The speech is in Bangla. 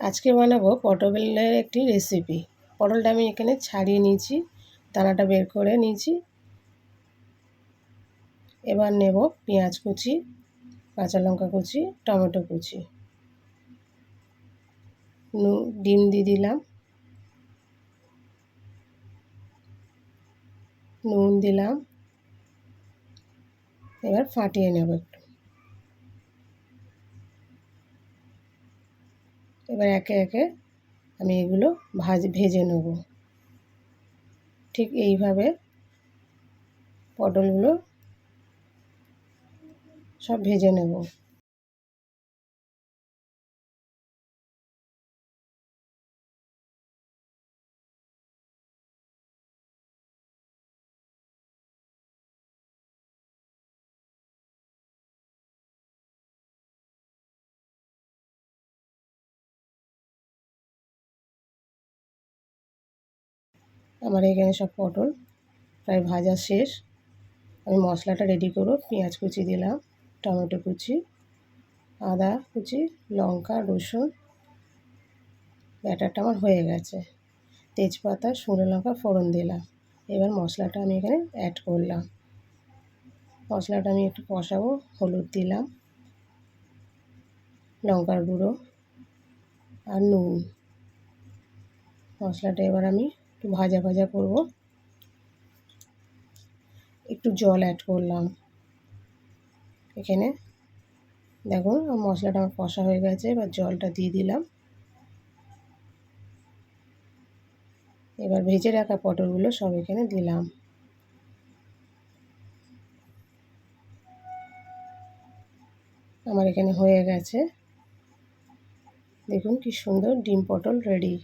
আজকে বানাবো পটলের একটি রেসিপি পটলটা আমি এখানে ছাড়িয়ে নিয়েছি, দানাটা বের করে নিয়েছি। এবার নেব পেঁয়াজ কুচি, কাঁচা লঙ্কা কুচি, টমেটো কুচি। ডিম দিয়ে দিলাম। নুন দিলাম। এবার ফাটিয়ে নেব একটু। এবার একে একে আমি এগুলো ভাজ ভেজে নেব। ঠিক এইভাবে পটলগুলো সব ভেজে নেব। আমার এখানে সব পটল, প্রায় ভাজা শেষ। আমি মশলাটা রেডি করব, পেঁয়াজ কুচি দিলাম, টমেটো কুচি, আদা কুচি, লঙ্কা, রসুন, ব্যাটারটা আমার হয়ে গেছে। তেজপাতা, শুকনো লঙ্কা ফোড়ন দিলাম। এবার মশলাটা আমি এখানে অ্যাড করলাম। মশলাটা আমি একটু কষাবো, হলুদ দিলাম, লঙ্কার গুঁড়ো আর নুন। মশলাটা এবার আমি একটু ভাজা ভাজা করব। একটু জল অ্যাড করলাম। এখানে দেখুন মশলাটা আমার কষা হয়ে গেছে, এবার জলটা দিয়ে দিলাম। এবার ভেজে রাখা পটলগুলো সব এখানে দিলাম। আমার এখানে হয়ে গেছে। দেখুন কি সুন্দর ডিম পটল রেডি